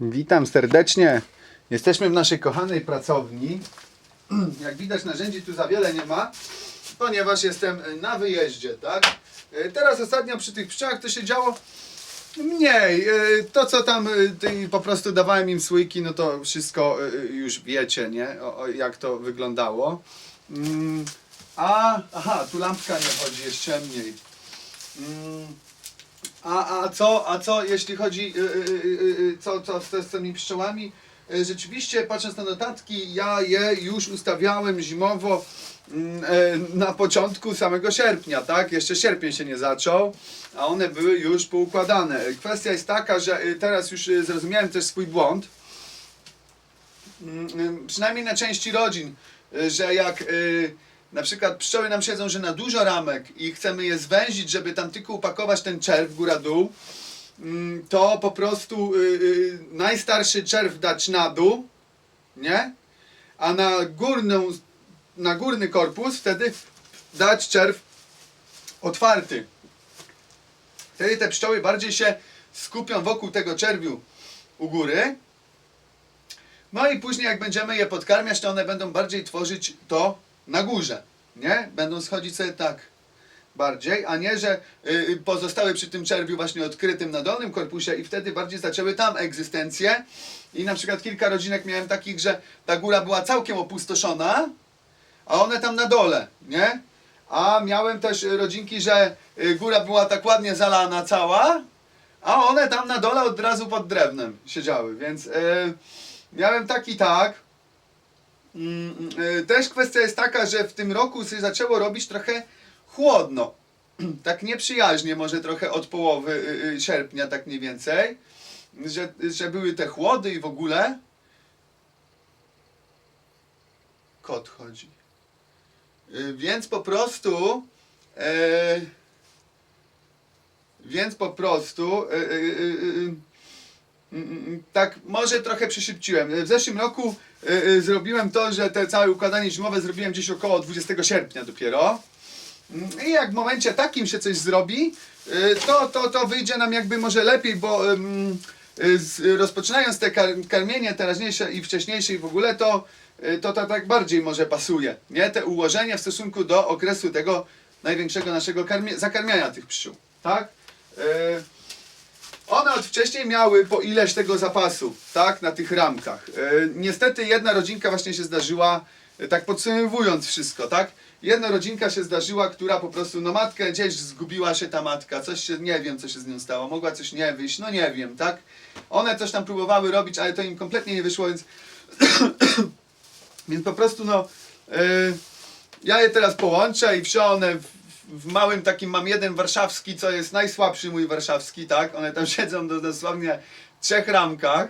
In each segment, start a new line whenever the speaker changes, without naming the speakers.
Witam serdecznie. Jesteśmy w naszej kochanej pracowni. Jak widać narzędzi tu za wiele nie ma, ponieważ jestem na wyjeździe, tak? E, Teraz ostatnio przy tych pszczołach to się działo mniej. E, To co tam e, po prostu dawałem im słoiki, no to wszystko już wiecie, nie? O, jak to wyglądało. Mm, A, aha, tu lampka nie chodzi, jest ciemniej. A, a, co, a co jeśli chodzi, y, y, y, y, co, co z, tymi pszczołami? Y, Rzeczywiście, patrząc na notatki, ja je już ustawiałem zimowo mm, e, na początku samego sierpnia, tak? Jeszcze sierpień się nie zaczął, a one były już poukładane. Kwestia jest taka, że y, teraz już y, zrozumiałem też swój błąd, Mm, przynajmniej na części rodzin, że jak na przykład pszczoły nam siedzą, że na dużo ramek i chcemy je zwęzić, żeby tam tylko upakować ten czerw góra-dół, mm, to po prostu y, y, najstarszy czerw dać na dół, nie? A na górną, na górny korpus wtedy dać czerw otwarty. Wtedy te pszczoły bardziej się skupią wokół tego czerwiu u góry, no i później jak będziemy je podkarmiać, to one będą bardziej tworzyć to na górze, nie? Będą schodzić sobie tak bardziej, a nie, że y, pozostały przy tym czerwiu właśnie odkrytym na dolnym korpusie i wtedy bardziej zaczęły tam egzystencję. I na przykład kilka rodzinek miałem takich, że ta góra była całkiem opustoszona, a one tam na dole, nie? A miałem też y, rodzinki, że y, góra była tak ładnie zalana cała, a one tam na dole od razu pod drewnem siedziały, więc y, miałem tak i tak. Mm, y, Też kwestia jest taka, że w tym roku się zaczęło robić trochę chłodno. Tak nieprzyjaźnie, może trochę od połowy y, y, sierpnia, tak mniej więcej. Że, że były te chłody i w ogóle. Kot chodzi. Więc po prostu. E, więc po prostu. E, e, Mm, tak, może trochę przyszybciłem. W zeszłym roku y, y, zrobiłem to, że te całe układanie zimowe zrobiłem gdzieś około 20 sierpnia dopiero. Mm, I jak w momencie takim się coś zrobi, y, to, to, to wyjdzie nam jakby może lepiej, bo rozpoczynając te kar, karmienie teraźniejsze i wcześniejsze i w ogóle, to, to to tak bardziej może pasuje. Nie? Te ułożenie w stosunku do okresu tego największego naszego zakarmiania tych pszczół. Tak? Y, one od wcześniej miały po ileś tego zapasu, tak, na tych ramkach. E, niestety jedna rodzinka właśnie się zdarzyła, e, tak podsumowując wszystko, tak, jedna rodzinka się zdarzyła, która po prostu, no matkę gdzieś zgubiła się ta matka, coś się, nie wiem co się z nią stało, mogła coś nie wyjść, no nie wiem, tak. One coś tam próbowały robić, ale to im kompletnie nie wyszło, więc, więc po prostu no, e, ja je teraz połączę i wsiądę w, w małym takim, mam jeden warszawski, co jest najsłabszy mój warszawski, tak? One tam siedzą do dosłownie trzech ramkach,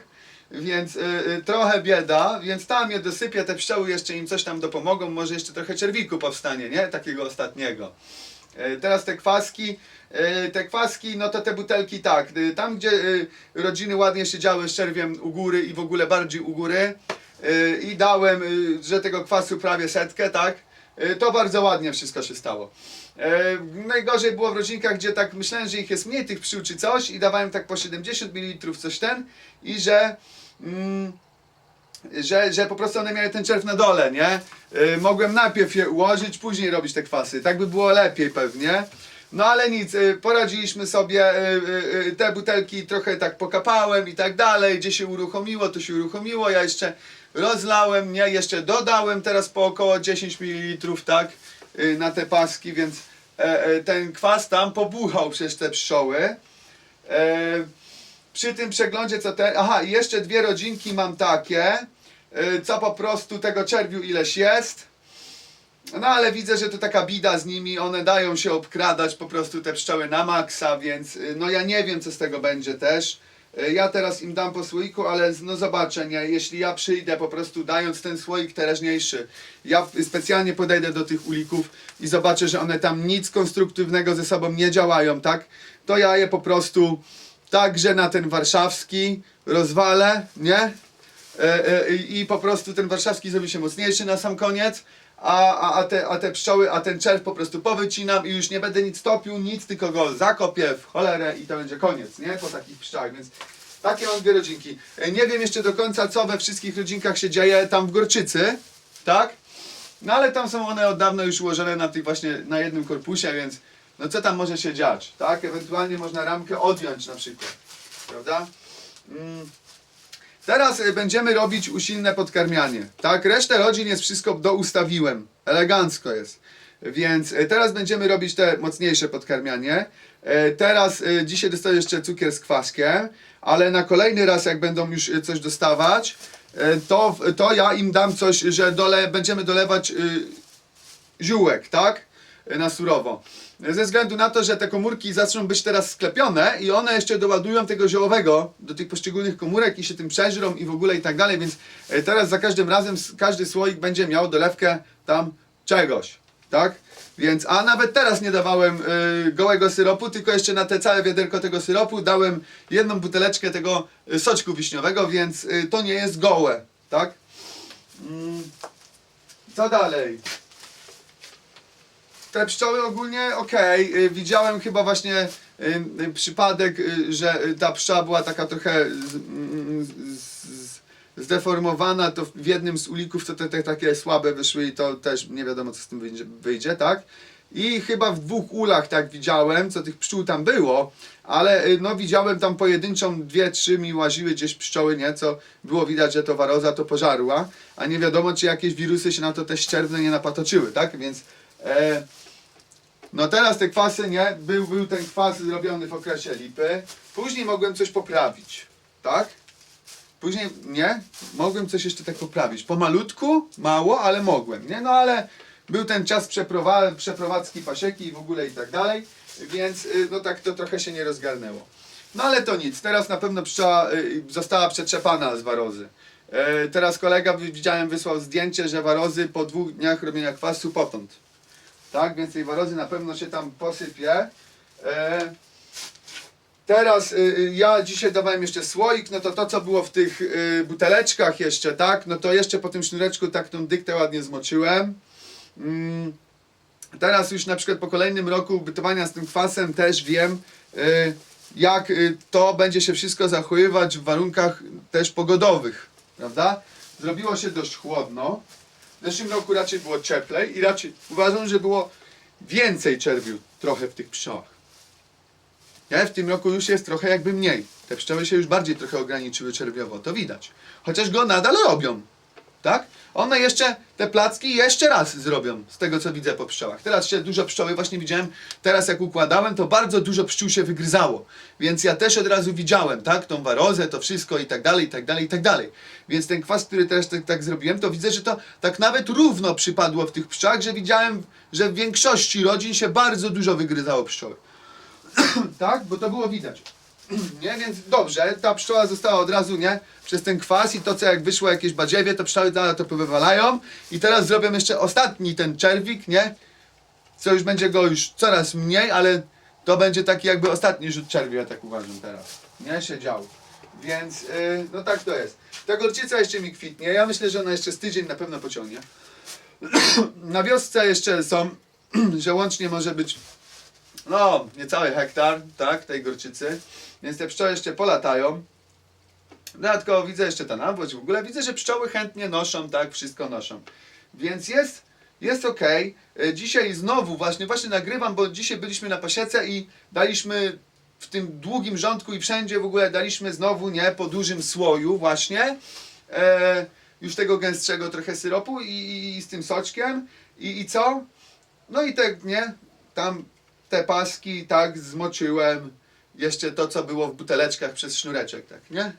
więc y, y, trochę bieda, więc tam je dosypię, te pszczoły jeszcze im coś tam dopomogą, może jeszcze trochę czerwiku powstanie, nie? Takiego ostatniego. Y, Teraz te kwaski, te kwaski, no to te butelki tak, tam gdzie rodziny ładnie siedziały z czerwiem u góry i w ogóle bardziej u góry i dałem, że tego kwasu prawie setkę, tak, to bardzo ładnie wszystko się stało. E, najgorzej było w rodzinkach, gdzie tak myślałem, że ich jest mniej tych pszczół czy coś i dawałem tak po 70 ml coś ten i że mm, że, że po prostu one miały ten czerw na dole, nie? E, mogłem najpierw je ułożyć, później robić te kwasy. Tak by było lepiej pewnie. No ale nic, e, poradziliśmy sobie, e, e, e, te butelki trochę tak pokapałem i tak dalej, gdzie się uruchomiło, to się uruchomiło, ja jeszcze rozlałem, nie, jeszcze dodałem teraz po około 10 ml, tak, e, na te paski, więc e, e, ten kwas tam pobuchał przez te pszczoły. E, przy tym przeglądzie co te... Aha, i jeszcze dwie rodzinki mam takie, y, co po prostu tego czerwiu ileś jest. No ale widzę, że to taka bida z nimi, one dają się obkradać po prostu te pszczoły na maksa, więc y, no ja nie wiem co z tego będzie też. Y, Ja teraz im dam po słoiku, ale no zobaczę, nie, jeśli ja przyjdę po prostu dając ten słoik teraźniejszy, ja specjalnie podejdę do tych ulików i zobaczę, że one tam nic konstruktywnego ze sobą nie działają, tak? To ja je po prostu także na ten warszawski rozwalę, nie? E, e, I po prostu ten warszawski zrobi się mocniejszy na sam koniec, a, a, a, te, a te pszczoły, a ten czerw po prostu powycinam i już nie będę nic topił, nic, tylko go zakopię w cholerę i to będzie koniec, nie? Po takich pszczach, więc Takie mam dwie rodzinki. E, Nie wiem jeszcze do końca, co we wszystkich rodzinkach się dzieje tam w Gorczycy, tak? No ale tam są one od dawna już ułożone na tych właśnie, na jednym korpusie, więc no co tam może się dziać, tak? Ewentualnie można ramkę odjąć na przykład, prawda? Mm. Teraz y, będziemy robić usilne podkarmianie, tak? Resztę rodzin jest wszystko doustawiłem, elegancko jest. Więc y, teraz będziemy robić te mocniejsze podkarmianie. Y, Teraz dzisiaj dostaję jeszcze cukier z kwaskiem, ale na kolejny raz jak będą już coś dostawać, to, to ja im dam coś, że dole, będziemy dolewać ziółek, tak? Na surowo. Ze względu na to, że te komórki zaczną być teraz sklepione i one jeszcze doładują tego ziołowego do tych poszczególnych komórek i się tym przeżrą i w ogóle i tak dalej, więc e, teraz za każdym razem każdy słoik będzie miał dolewkę tam czegoś, tak? Więc, a nawet teraz nie dawałem y, gołego syropu, tylko jeszcze na te całe wiaderko tego syropu dałem jedną buteleczkę tego y, soczku wiśniowego, więc y, to nie jest gołe, tak? Mm. Co dalej? Te pszczoły ogólnie okej. Y, Widziałem chyba właśnie y, y, przypadek, y, że ta pszczoła była taka trochę z, z, zdeformowana, to w jednym z ulików to te, te takie słabe wyszły i to też nie wiadomo co z tym wyjdzie, wyjdzie tak? I chyba w dwóch ulach tak widziałem, co tych pszczół tam było, ale no widziałem tam pojedynczą, dwie, trzy mi łaziły gdzieś pszczoły, nie? Co było widać, że to waroza to pożarła, a nie wiadomo czy jakieś wirusy się na to te ścierwne nie napatoczyły, tak? Więc e, no teraz te kwasy, nie? Był, był ten kwas zrobiony w okresie lipy. Później mogłem coś poprawić, tak? Później, nie? Mogłem coś jeszcze tak poprawić. Pomalutku, mało, ale mogłem, nie? No ale był ten czas przeprowa- przeprowadzki pasieki i w ogóle i tak dalej, więc y, no tak to trochę się nie rozgarnęło. No ale to nic, teraz na pewno pszczoła y, została przetrzepana z warozy. E, teraz kolega, widziałem, wysłał zdjęcie, że warozy po dwóch dniach robienia kwasu potąd. Tak, więc tej warozy na pewno się tam posypie. E, teraz y, y, ja dzisiaj dawałem jeszcze słoik, no to to co było w tych buteleczkach jeszcze, tak, no to jeszcze po tym sznureczku tak tą dyktę ładnie zmoczyłem. Mm, teraz już na przykład po kolejnym roku bytowania z tym kwasem też wiem, jak to będzie się wszystko zachowywać w warunkach też pogodowych, prawda? Zrobiło się dość chłodno. W zeszłym roku raczej było cieplej i raczej uważam, że było więcej czerwiu trochę w tych pszczołach. Nie? W tym roku już jest trochę jakby mniej. Te pszczoły się już bardziej trochę ograniczyły czerwiowo, to widać. Chociaż go nadal robią. Tak? One jeszcze te placki jeszcze raz zrobią, z tego co widzę po pszczołach. Teraz się dużo pszczoły właśnie widziałem, teraz jak układałem, to bardzo dużo pszczół się wygryzało. Więc ja też od razu widziałem, tak, tą warozę, to wszystko i tak dalej, i tak dalej, i tak dalej. Więc ten kwas, który teraz tak, tak zrobiłem, to widzę, że to tak nawet równo przypadło w tych pszczołach, że widziałem, że w większości rodzin się bardzo dużo wygryzało pszczoły. tak, bo to było widać. Nie, więc dobrze, ta pszczoła została od razu, nie, przez ten kwas i to co jak wyszło jakieś badziewie, to pszczoły dalej to powywalają i teraz zrobię jeszcze ostatni ten czerwik, nie, co już będzie go już coraz mniej, ale to będzie taki jakby ostatni rzut czerwi, ja tak uważam teraz, nie, się dział. Więc, yy, no tak to jest. Ta gorczyca jeszcze mi kwitnie, ja myślę, że ona jeszcze z tydzień na pewno pociągnie. Na wiosce jeszcze są, że łącznie może być no, niecały hektar, tak, tej gorczycy. Więc te pszczoły jeszcze polatają. Dodatkowo widzę jeszcze ten nawóz w ogóle. Widzę, że pszczoły chętnie noszą, tak, wszystko noszą. Więc jest, jest ok. Dzisiaj znowu właśnie, właśnie nagrywam, bo dzisiaj byliśmy na pasiece i daliśmy w tym długim rządku i wszędzie w ogóle daliśmy znowu, nie, po dużym słoju właśnie. E, już tego gęstszego trochę syropu i, i, i z tym soczkiem. I, I co? No i tak, nie, tam te paski tak zmoczyłem. Jeszcze to, co było w buteleczkach przez sznureczek, tak, nie?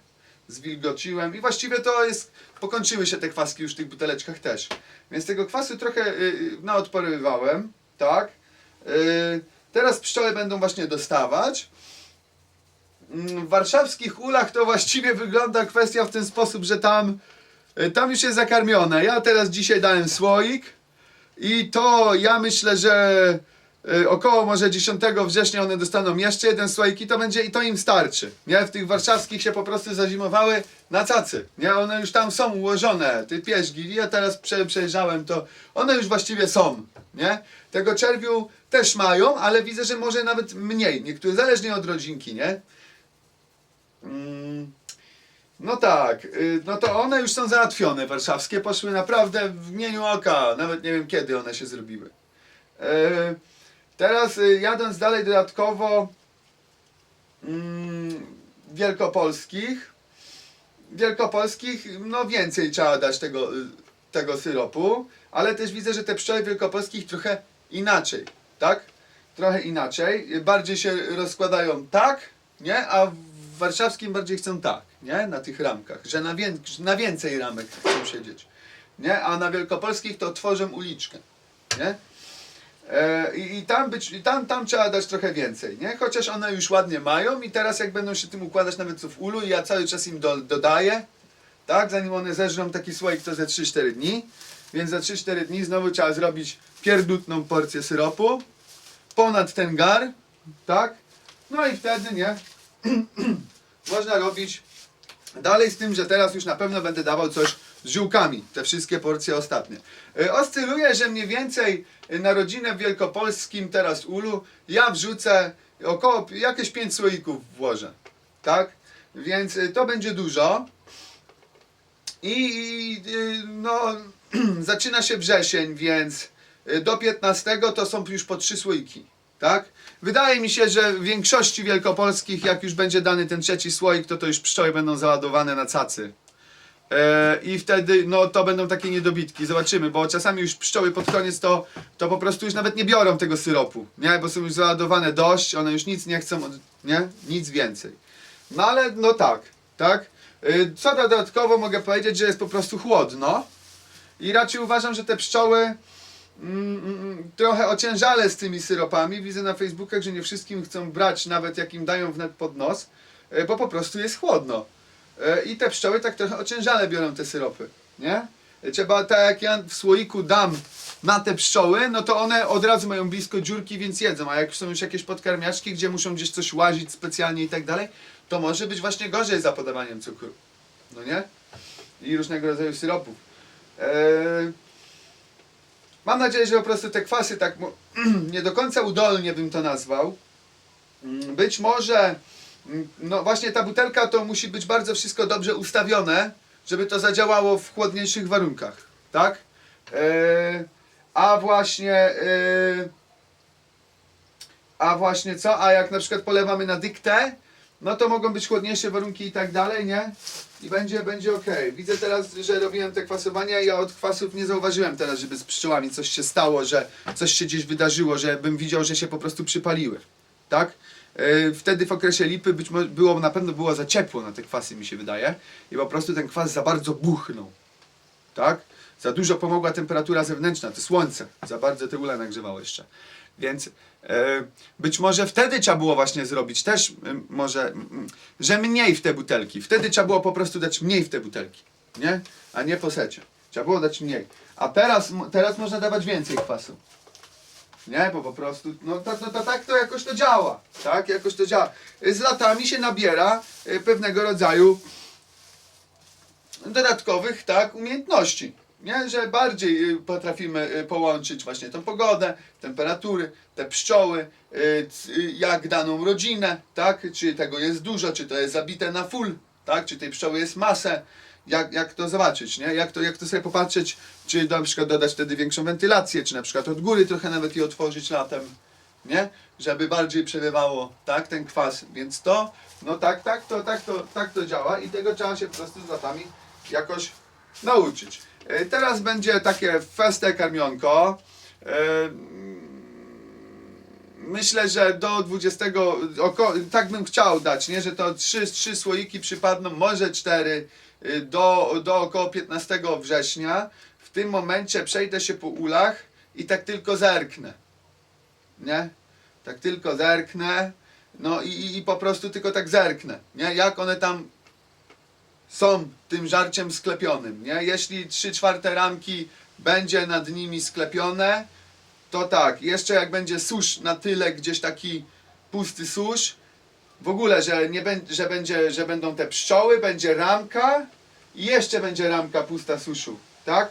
Zwilgociłem i właściwie to jest, pokończyły się te kwaski już w tych buteleczkach też. Więc tego kwasu trochę y, y, naodporywałem, tak? Y, teraz pszczoły będą właśnie dostawać. Mm, W warszawskich ulach to właściwie wygląda kwestia w ten sposób, że tam, y, tam już jest zakarmione. Ja teraz dzisiaj dałem słoik i to ja myślę, że około może 10 września one dostaną jeszcze jeden słoik i to będzie i to im starczy. Nie? W tych warszawskich się po prostu zazimowały na cacy. Nie? One już tam są ułożone, te pieśgi. Ja teraz prze, przejrzałem to, one już właściwie są. Nie? Tego czerwiu też mają, ale widzę, że może nawet mniej. Niektóre, zależnie od rodzinki, nie? Mm. No tak, y, no to one już są załatwione, warszawskie, poszły naprawdę w mgnieniu oka, nawet nie wiem kiedy one się zrobiły. E, Teraz y, jadąc dalej dodatkowo mm, wielkopolskich, wielkopolskich, no więcej trzeba dać tego, y, tego syropu, ale też widzę, że te pszczoły wielkopolskich trochę inaczej, tak? Trochę inaczej, bardziej się rozkładają tak, nie? A w warszawskim bardziej chcą tak, nie? Na tych ramkach, że na, wię na więcej ramek chcą siedzieć, nie? A na wielkopolskich to tworzą uliczkę, nie? E, I, i, tam być, I tam, tam trzeba dać trochę więcej, nie? Chociaż one już ładnie mają i teraz jak będą się tym układać nawet co w ulu i ja cały czas im do, dodaję, tak? Zanim one zeżrą taki słoik to ze 3-4 dni, więc za 3-4 dni znowu trzeba zrobić pierdutną porcję syropu, ponad ten gar, tak? No i wtedy, nie? Można robić Dalej z tym, że teraz już na pewno będę dawał coś z ziółkami, te wszystkie porcje ostatnie. E, Oscyluję, że mniej więcej e, na rodzinę w Wielkopolskim teraz ulu ja wrzucę około jakieś 5 słoików włożę. Tak? Więc e, to będzie dużo. I, no, zaczyna się wrzesień, więc do 15 to są już po trzy słoiki. Tak? Wydaje mi się, że w większości wielkopolskich, jak już będzie dany ten trzeci słoik, to to już pszczoły będą załadowane na cacy. E, I wtedy, no to będą takie niedobitki, zobaczymy, bo czasami już pszczoły pod koniec to, to po prostu już nawet nie biorą tego syropu, nie? Bo są już załadowane dość, one już nic nie chcą, nie? Nic więcej. No ale, no tak, tak? Y, Co dodatkowo mogę powiedzieć, że jest po prostu chłodno i raczej uważam, że te pszczoły mm, mm, trochę ociężale z tymi syropami. Widzę na Facebookach, że nie wszystkim chcą brać, nawet jak im dają wnet pod nos, y, bo po prostu jest chłodno. Y, I te pszczoły tak trochę ociężale biorą te syropy, nie? Y, Trzeba, tak jak ja w słoiku dam na te pszczoły, no to one od razu mają blisko dziurki, więc jedzą. A jak są już jakieś podkarmiaczki, gdzie muszą gdzieś coś łazić specjalnie i tak dalej, to może być właśnie gorzej za podawaniem cukru. No nie? I różnego rodzaju syropów. Eee, mam nadzieję, że po prostu te kwasy tak nie do końca udolnie bym to nazwał. Mm, Być może no właśnie ta butelka to musi być bardzo wszystko dobrze ustawione, żeby to zadziałało w chłodniejszych warunkach, tak? Eee, a właśnie eee, a właśnie co? A jak na przykład polewamy na dyktę, no to mogą być chłodniejsze warunki i tak dalej, nie? I będzie, będzie ok. Widzę teraz, że robiłem te kwasowania i ja od kwasów nie zauważyłem teraz, żeby z pszczołami coś się stało, że coś się gdzieś wydarzyło, że bym widział, że się po prostu przypaliły. Tak? Yy, Wtedy w okresie lipy być może było, na pewno było za ciepło na te kwasy, mi się wydaje. I po prostu ten kwas za bardzo buchnął. Tak? Za dużo pomogła temperatura zewnętrzna, to słońce. Za bardzo te ule nagrzewało jeszcze. Więc e, być może wtedy trzeba było właśnie zrobić też może, że mniej w te butelki. Wtedy trzeba było po prostu dać mniej w te butelki, nie? A nie po secie. Trzeba było dać mniej. A teraz, teraz można dawać więcej kwasu. Nie, bo po prostu, no to, to, to tak to jakoś to działa, tak? Jakoś to działa. Z latami się nabiera e, pewnego rodzaju dodatkowych, tak, umiejętności. Nie? Że bardziej y, potrafimy y, połączyć właśnie tą pogodę, temperatury, te pszczoły, jak daną rodzinę, tak? Czy tego jest dużo, czy to jest zabite na full, tak? Czy tej pszczoły jest masę, jak, jak to zobaczyć, nie? Jak to, jak to sobie popatrzeć, czy na przykład dodać wtedy większą wentylację, czy na przykład od góry trochę nawet je otworzyć latem, nie? Żeby bardziej przebywało, tak, ten kwas, więc to, no tak, tak, to, tak, to, tak to działa i tego trzeba się po prostu z latami jakoś nauczyć. E, Teraz będzie takie feste karmionko. E, Myślę, że do 20, oko, tak bym chciał dać, nie? że to trzy, trzy słoiki przypadną, może cztery, y, do, do około 15 września. W tym momencie przejdę się po ulach i tak tylko zerknę. Nie? Tak tylko zerknę. No i, i, i po prostu tylko tak zerknę. Nie? Jak one tam są tym żarciem sklepionym. Nie? Jeśli 3 czwarte ramki będzie nad nimi sklepione, to tak, jeszcze jak będzie susz na tyle, gdzieś taki pusty susz, w ogóle, że, nie że, będzie, że będą te pszczoły, będzie ramka i jeszcze będzie ramka pusta suszu, tak?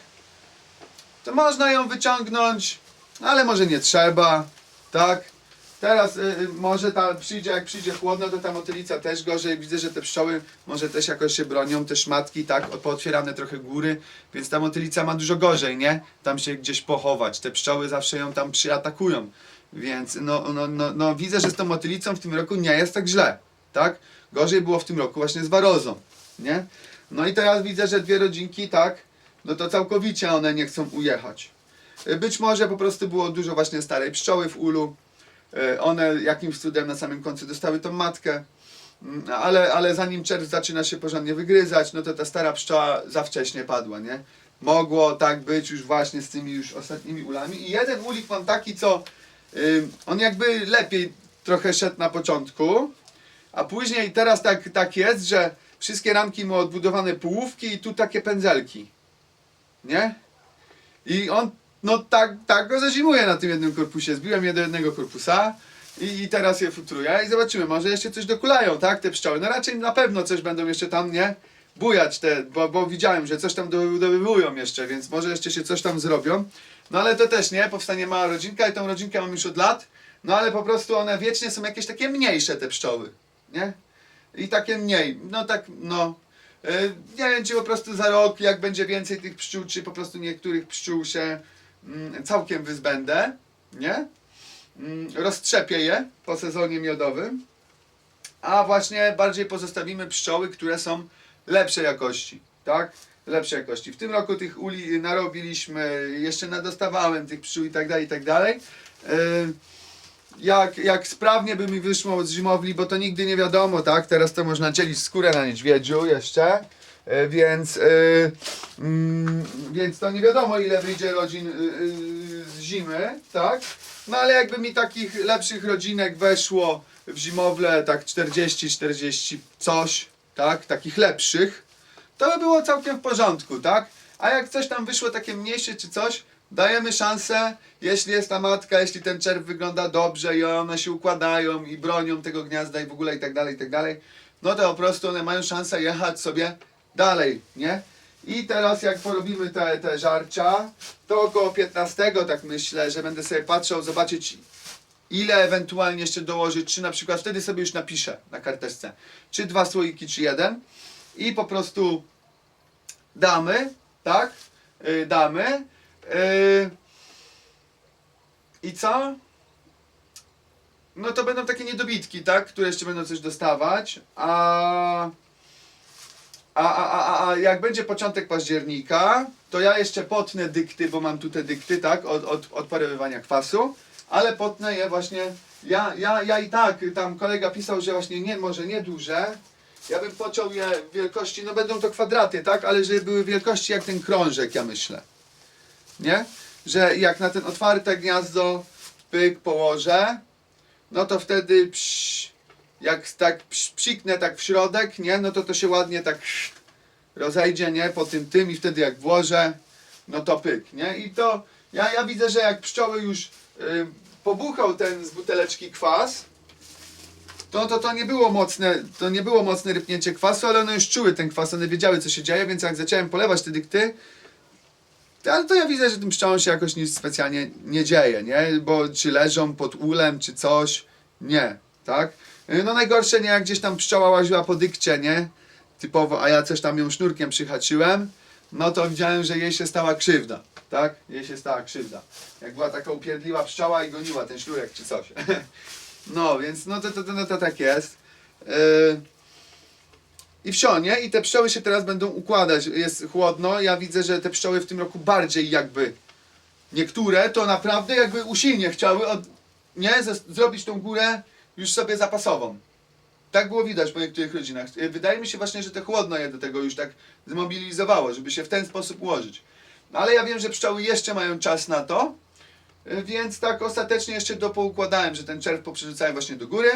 To można ją wyciągnąć, ale może nie trzeba, tak? Teraz y, y, może ta przyjdzie, jak przyjdzie chłodno, to ta motylica też gorzej. Widzę, że te pszczoły może też jakoś się bronią, te szmatki, tak, pootwierane trochę góry, więc ta motylica ma dużo gorzej, nie? Tam się gdzieś pochować. Te pszczoły zawsze ją tam przyatakują. Więc no, no, no, no widzę, że z tą motylicą w tym roku nie jest tak źle, tak? Gorzej było w tym roku właśnie z warozą, nie? No i teraz widzę, że dwie rodzinki, tak, no to całkowicie one nie chcą ujechać. Y, Być może po prostu było dużo właśnie starej pszczoły w ulu, E, One jakimś cudem na samym końcu dostały tą matkę, Mm, ale, ale zanim czerw zaczyna się porządnie wygryzać, no to ta stara pszczoła za wcześnie padła, nie? Mogło tak być już właśnie z tymi już ostatnimi ulami. I jeden ulik mam taki, co ym, on jakby lepiej trochę szedł na początku, a później teraz tak, tak jest, że wszystkie ramki ma odbudowane połówki i tu takie pędzelki. Nie? I on, no tak, tak go zazimuje na tym jednym korpusie. Zbiłem je do jednego korpusa i, i teraz je futruję i zobaczymy, może jeszcze coś dokulają, tak, te pszczoły. No raczej na pewno coś będą jeszcze tam, nie? Bujać te, bo, bo widziałem, że coś tam dobywują jeszcze, więc może jeszcze się coś tam zrobią. No ale to też, nie? Powstanie mała rodzinka i tą rodzinkę mam już od lat. No ale po prostu one wiecznie są jakieś takie mniejsze te pszczoły, nie? I takie mniej, no tak, no. E, Nie wiem, czy po prostu za rok, jak będzie więcej tych pszczół, czy po prostu niektórych pszczół się mm, całkiem wyzbędę, nie? Mm, Roztrzepię je po sezonie miodowym, a właśnie bardziej pozostawimy pszczoły, które są lepszej jakości, tak? Lepszej jakości. W tym roku tych uli narobiliśmy, jeszcze nadostawałem tych pszczół i tak dalej, i tak dalej. Jak, jak sprawnie by mi wyszło z zimowli, bo to nigdy nie wiadomo, tak? Teraz to można dzielić skórę na niedźwiedziu jeszcze, e, więc, e, mm, więc to nie wiadomo ile wyjdzie rodzin e, z zimy, tak? No ale jakby mi takich lepszych rodzinek weszło w zimowle tak 40-40 coś, tak? Takich lepszych, to by było całkiem w porządku, tak? A jak coś tam wyszło takie mniejsze czy coś, dajemy szansę, jeśli jest ta matka, jeśli ten czerw wygląda dobrze i one się układają i bronią tego gniazda i w ogóle i tak dalej, i tak dalej, no to po prostu one mają szansę jechać sobie dalej, nie? I teraz jak porobimy te, te żarcia, to około 15, tak myślę, że będę sobie patrzał, zobaczyć ile ewentualnie jeszcze dołożyć, czy na przykład wtedy sobie już napiszę na karteczce, czy dwa słoiki, czy jeden i po prostu damy, tak? Yy, damy. Yy, I co? No to będą takie niedobitki, tak? Które jeszcze będą coś dostawać. A, a, a, a, a jak będzie początek października, to ja jeszcze potnę dykty, bo mam tu te dykty, tak? Od, od odparowywania kwasu. Ale potnę je właśnie. Ja, ja, ja i tak, tam kolega pisał, że właśnie nie, może nie duże. Ja bym pociął je wielkości, no będą to kwadraty, tak? Ale żeby były wielkości jak ten krążek, ja myślę. Nie? Że jak na ten otwarte gniazdo pyk położę, no to wtedy psz, jak tak psz, psiknę tak w środek, nie? No to to się ładnie tak rozejdzie, nie? Po tym tym i wtedy jak włożę, no to pyk, nie? I to ja, ja widzę, że jak pszczoły już y, pobuchał ten z buteleczki kwas, to, to to nie było mocne, to nie było mocne rypnięcie kwasu, ale one już czuły ten kwas, one wiedziały co się dzieje, więc jak zacząłem polewać te dykty, ale to ja widzę, że tym pszczołom się jakoś nic specjalnie nie dzieje, nie? Bo czy leżą pod ulem, czy coś, nie, tak? No najgorsze nie, jak gdzieś tam pszczoła łaziła po dykcie, nie? Typowo, a ja coś tam ją sznurkiem przyhaczyłem, no to widziałem, że jej się stała krzywda, tak? Jej się stała krzywda. Jak była taka upierdliwa pszczoła i goniła ten sznurek czy coś. No, więc no to, to, to, no to tak jest. Yy... I wsio, nie? I te pszczoły się teraz będą układać. Jest chłodno. Ja widzę, że te pszczoły w tym roku bardziej jakby niektóre to naprawdę jakby usilnie chciały od, nie? Zrobić tą górę już sobie zapasową. Tak było widać po niektórych rodzinach. Yy, Wydaje mi się właśnie, że te chłodno je do tego już tak zmobilizowało, żeby się w ten sposób ułożyć. No ale ja wiem, że pszczoły jeszcze mają czas na to, yy, więc tak ostatecznie jeszcze dopoukładałem, że ten czerw poprzerzucałem właśnie do góry,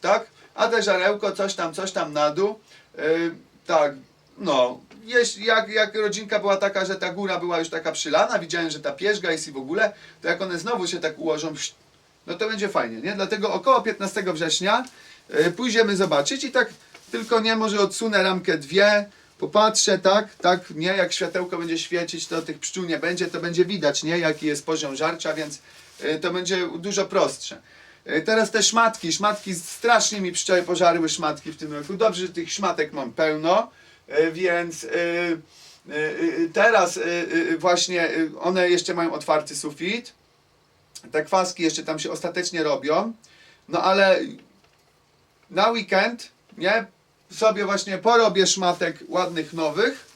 tak? A te żarełko, coś tam, coś tam na dół. Yy, tak, no. Jak, jak rodzinka była taka, że ta góra była już taka przylana, widziałem, że ta pierzga jest i w ogóle, to jak one znowu się tak ułożą, no to będzie fajnie, nie? Dlatego około 15 września yy, pójdziemy zobaczyć i tak tylko nie, może odsunę ramkę dwie, popatrzę, tak, tak, nie, jak światełko będzie świecić, to tych pszczół nie będzie, to będzie widać, nie, jaki jest poziom żarcia, więc yy, to będzie dużo prostsze. E, Teraz te szmatki, szmatki strasznie mi pszczoły pożarły szmatki w tym roku. Dobrze, że tych szmatek mam pełno, e, więc e, teraz właśnie one jeszcze mają otwarty sufit. Te kwaski jeszcze tam się ostatecznie robią. No ale na weekend, nie? Sobie właśnie porobię szmatek ładnych nowych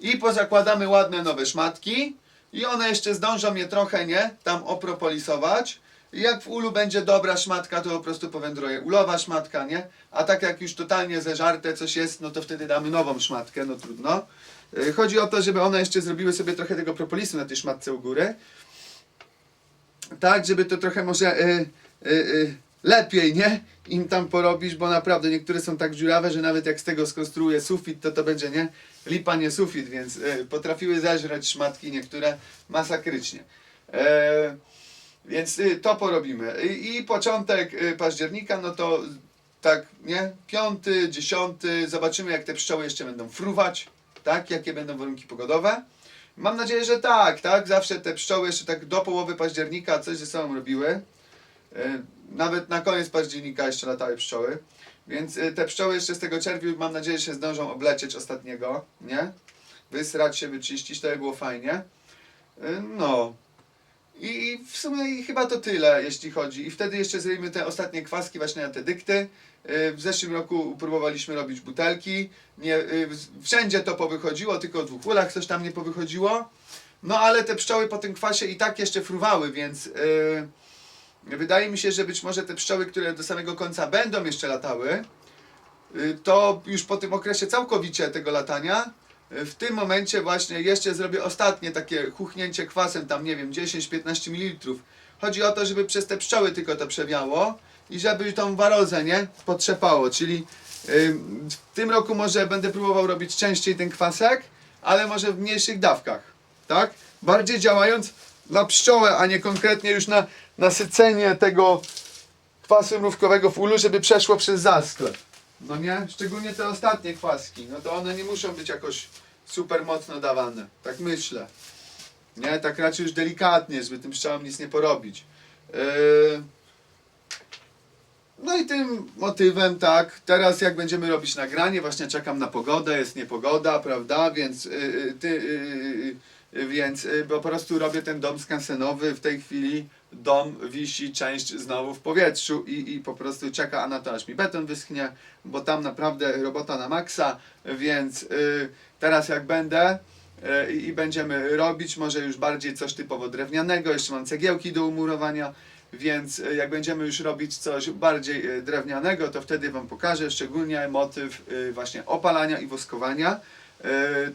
i pozakładamy ładne nowe szmatki i one jeszcze zdążą je trochę, nie? Tam opropolisować. Jak w ulu będzie dobra szmatka, to po prostu powędruje ulowa szmatka, nie? A tak jak już totalnie zeżarte coś jest, no to wtedy damy nową szmatkę, no trudno. Yy, Chodzi o to, żeby one jeszcze zrobiły sobie trochę tego propolisu na tej szmatce u góry. Tak, żeby to trochę może y, y, y, lepiej, nie? Im tam porobisz, bo naprawdę niektóre są tak dziurawe, że nawet jak z tego skonstruuję sufit, to to będzie, nie? Lipa nie sufit, więc y, potrafiły zeżreć szmatki niektóre masakrycznie. E, więc y, to porobimy. I, początek y, października, no to tak, nie? Piąty, dziesiąty, zobaczymy jak te pszczoły jeszcze będą fruwać, tak? Jakie będą warunki pogodowe. Mam nadzieję, że tak, tak? Zawsze te pszczoły jeszcze tak do połowy października coś ze sobą robiły. E, Nawet na koniec października jeszcze latały pszczoły. Więc te pszczoły jeszcze z tego czerwiu mam nadzieję, że się zdążą oblecieć ostatniego, nie? Wysrać się, wyczyścić, to by było fajnie. No. I w sumie chyba to tyle, jeśli chodzi. I wtedy jeszcze zrobimy te ostatnie kwaski właśnie na te dykty. E, W zeszłym roku próbowaliśmy robić butelki. Nie, w- wszędzie to powychodziło, tylko w dwóch ulach coś tam nie powychodziło. No ale te pszczoły po tym kwasie i tak jeszcze fruwały, więc e, wydaje mi się, że być może te pszczoły, które do samego końca będą jeszcze latały, y, to już po tym okresie całkowicie tego latania, y, w tym momencie właśnie jeszcze zrobię ostatnie takie chuchnięcie kwasem, tam nie wiem, 10-15 ml. Chodzi o to, żeby przez te pszczoły tylko to przewiało i żeby tą warozę, nie, potrzepało, czyli w tym roku może będę próbował robić częściej ten kwasek, ale może w mniejszych dawkach, tak? Bardziej działając na pszczołę, a nie konkretnie już na nasycenie tego kwasu mrówkowego w ulu, żeby przeszło przez zasklep. No nie? Szczególnie te ostatnie kwaski, no to one nie muszą być jakoś super mocno dawane. Tak myślę. Nie? Tak raczej już delikatnie, żeby tym pszczołom nic nie porobić. Yy... No i tym motywem, tak, teraz jak będziemy robić nagranie, właśnie czekam na pogodę, jest niepogoda, prawda, więc, yy, ty, yy, więc yy, po prostu robię ten dom skansenowy, w tej chwili dom wisi część znowu w powietrzu i, i po prostu czeka na to, aż mi beton wyschnie, bo tam naprawdę robota na maksa, więc yy, teraz jak będę, yy, i będziemy robić może już bardziej coś typowo drewnianego, jeszcze mam cegiełki do umurowania, więc e, jak będziemy już robić coś bardziej e, drewnianego, to wtedy Wam pokażę szczególnie motyw e, właśnie opalania i woskowania.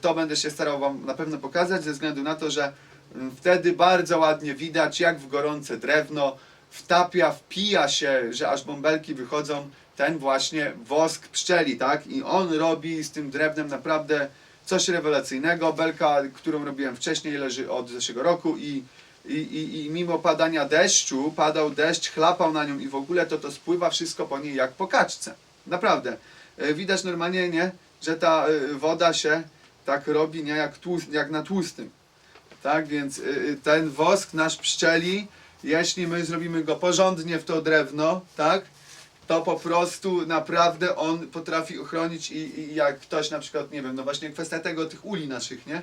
To będę się starał Wam na pewno pokazać, ze względu na to, że wtedy bardzo ładnie widać, jak w gorące drewno wtapia, wpija się, że aż bąbelki wychodzą, ten właśnie wosk pszczeli, tak? I on robi z tym drewnem naprawdę coś rewelacyjnego. Belka, którą robiłem wcześniej, leży od zeszłego roku i i, i, i mimo padania deszczu, padał deszcz, chlapał na nią i w ogóle to to spływa wszystko po niej jak po kaczce. Naprawdę. E, Widać normalnie, nie, że ta e, woda się tak robi, nie, jak, tłust, jak na tłustym. Tak, więc e, ten wosk nasz pszczeli, jeśli my zrobimy go porządnie w to drewno, tak, to po prostu naprawdę on potrafi ochronić i, i jak ktoś na przykład, nie wiem, no właśnie kwestia tego, tych uli naszych, nie,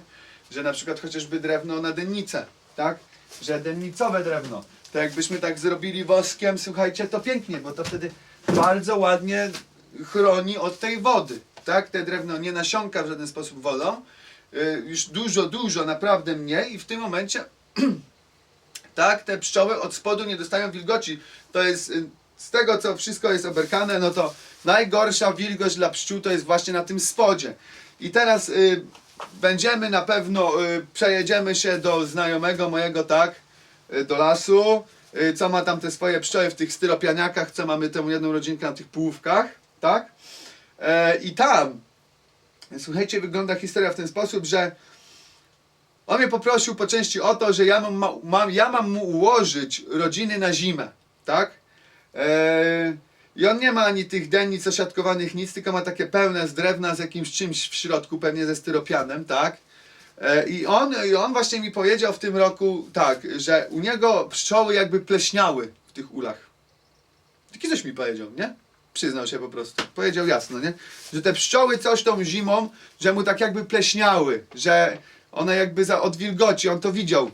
że na przykład chociażby drewno na dennicę, tak, że dennicowe drewno, to jakbyśmy tak zrobili woskiem, słuchajcie, to pięknie, bo to wtedy bardzo ładnie chroni od tej wody, tak, te drewno nie nasiąka w żaden sposób wodą, y, już dużo, dużo, naprawdę mniej i w tym momencie tak, te pszczoły od spodu nie dostają wilgoci. To jest y, z tego, co wszystko jest oberkane, no to najgorsza wilgoć dla pszczół to jest właśnie na tym spodzie. I teraz y, będziemy na pewno, y, przejedziemy się do znajomego mojego, tak, y, do lasu, y, co ma tam te swoje pszczoły w tych styropianiakach, co mamy tę jedną rodzinkę na tych półówkach, tak? E, I tam, słuchajcie, wygląda historia w ten sposób, że on mnie poprosił po części o to, że ja mam, ma- mam, ja mam mu ułożyć rodziny na zimę, tak? Eee, I on nie ma ani tych dennic osiadkowanych, nic, tylko ma takie pełne z drewna z jakimś czymś w środku, pewnie ze styropianem, tak? E, I on, I on właśnie mi powiedział w tym roku tak, że u niego pszczoły jakby pleśniały w tych ulach. Taki coś mi powiedział, nie? Przyznał się po prostu. Powiedział jasno, nie? Że te pszczoły coś tą zimą, że mu tak jakby pleśniały, że one jakby za, od wilgoci, on to widział.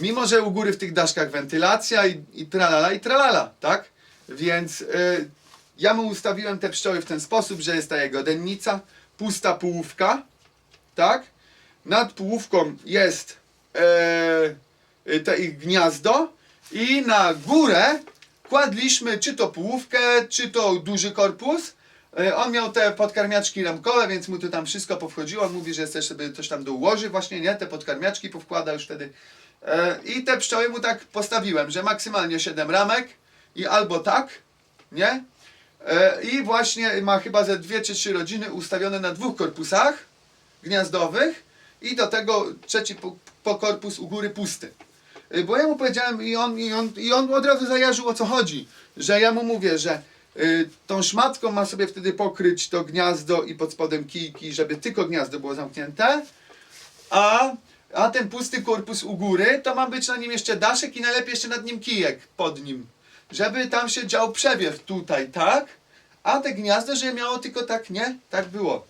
Mimo, że u góry w tych daszkach wentylacja i, i tralala i tralala, tak? Więc y, ja mu ustawiłem te pszczoły w ten sposób, że jest ta jego dennica, pusta połówka, tak? Nad połówką jest te ich gniazdo i na górę kładliśmy czy to połówkę, czy to duży korpus. E, On miał te podkarmiaczki ramkowe, więc mu to tam wszystko powchodziło. On mówi, że też sobie coś tam dołoży właśnie, nie? Te podkarmiaczki powkłada już wtedy. E, I te pszczoły mu tak postawiłem, że maksymalnie 7 ramek i albo tak, nie? E, I właśnie ma chyba ze dwie czy trzy rodziny ustawione na dwóch korpusach gniazdowych i do tego trzeci po, po korpus u góry pusty. Y, Bo ja mu powiedziałem i on, i, on, i on od razu zajarzył o co chodzi, że ja mu mówię, że y, tą szmatką ma sobie wtedy pokryć to gniazdo i pod spodem kijki, żeby tylko gniazdo było zamknięte, a, a ten pusty korpus u góry, to ma być na nim jeszcze daszek i najlepiej jeszcze nad nim kijek pod nim, żeby tam się dział przewiew tutaj, tak? A te gniazdo, że miało tylko tak, nie? Tak było.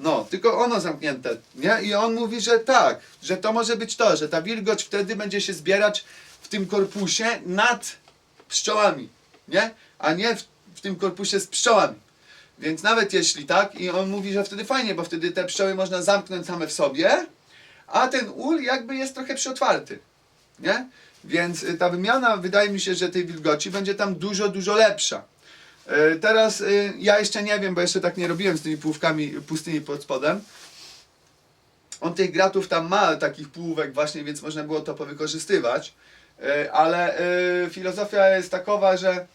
No, tylko ono zamknięte, nie? I on mówi, że tak, że to może być to, że ta wilgoć wtedy będzie się zbierać w tym korpusie nad pszczołami, nie? A nie w, w tym korpusie z pszczołami. Więc nawet jeśli tak, i on mówi, że wtedy fajnie, bo wtedy te pszczoły można zamknąć same w sobie, a ten ul jakby jest trochę przyotwarty, nie? Więc ta wymiana, wydaje mi się, że tej wilgoci będzie tam dużo, dużo lepsza. E, Teraz y, ja jeszcze nie wiem, bo jeszcze tak nie robiłem z tymi półkami pustymi pod spodem. On tych gratów tam ma, takich półówek właśnie, więc można było to powykorzystywać. E, Ale e, filozofia jest takowa, że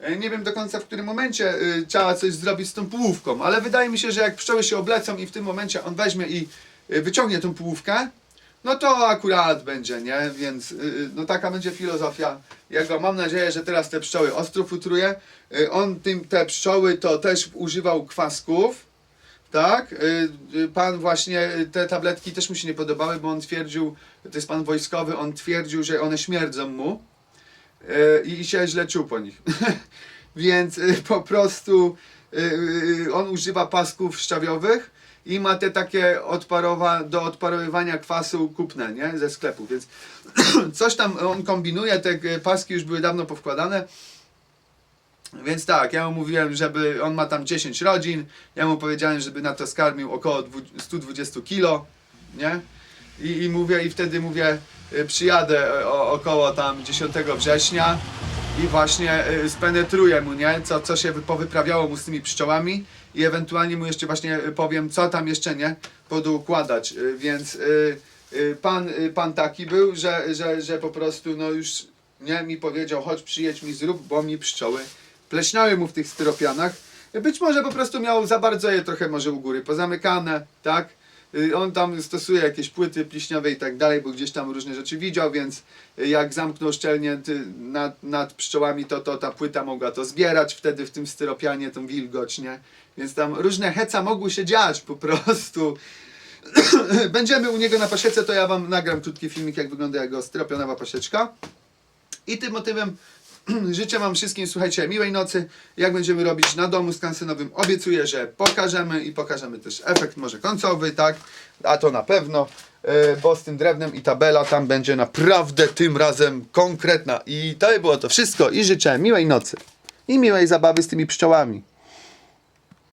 e, nie wiem do końca w którym momencie e, trzeba coś zrobić z tą połówką, ale wydaje mi się, że jak pszczoły się oblecą i w tym momencie on weźmie i e, wyciągnie tą połówkę, no to akurat będzie, nie? Więc y, no taka będzie filozofia jego. Mam nadzieję, że teraz te pszczoły ostro futruje. Y, On tym, te pszczoły to też używał kwasków, tak? Y, y, Pan właśnie, y, te tabletki też mu się nie podobały, bo on twierdził, to jest pan wojskowy, on twierdził, że one śmierdzą mu y, i się źle czuł po nich. Więc y, po prostu y, y, on używa pasków szczawiowych i ma te takie odparowa, do odparowywania kwasu kupne, nie? Ze sklepu, więc coś tam on kombinuje, te y, paski już były dawno powkładane. Więc tak, ja mu mówiłem, żeby on ma tam 10 rodzin, ja mu powiedziałem, żeby na to skarmił około 20 120 kilo, nie? I, I mówię, i wtedy mówię, y, przyjadę y, o, około tam 10 września i właśnie spenetruję mu, nie? Co, co się wy- powyprawiało mu z tymi pszczołami i ewentualnie mu jeszcze właśnie y, powiem, co tam jeszcze nie podoukładać, y, więc y, pan, pan taki był, że, że, że po prostu no już nie mi powiedział, chodź przyjedź mi zrób, bo mi pszczoły pleśniały mu w tych styropianach. Być może po prostu miał za bardzo je trochę może u góry pozamykane, tak? On tam stosuje jakieś płyty pliśniowe i tak dalej, bo gdzieś tam różne rzeczy widział, więc jak zamknął szczelnie nad, nad pszczołami, to, to ta płyta mogła to zbierać wtedy w tym styropianie, tą wilgoć, nie? Więc tam różne heca mogły się dziać po prostu. Będziemy u niego na pasiece, to ja wam nagram krótki filmik, jak wygląda jego styropianowa pasieczka. I tym motywem życzę wam wszystkim, słuchajcie, miłej nocy. Jak będziemy robić na domu skansynowym, obiecuję, że pokażemy i pokażemy też efekt może końcowy, tak? A to na pewno, e, bo z tym drewnem i tabela tam będzie naprawdę tym razem konkretna. I to by było to wszystko i życzę miłej nocy i miłej zabawy z tymi pszczołami.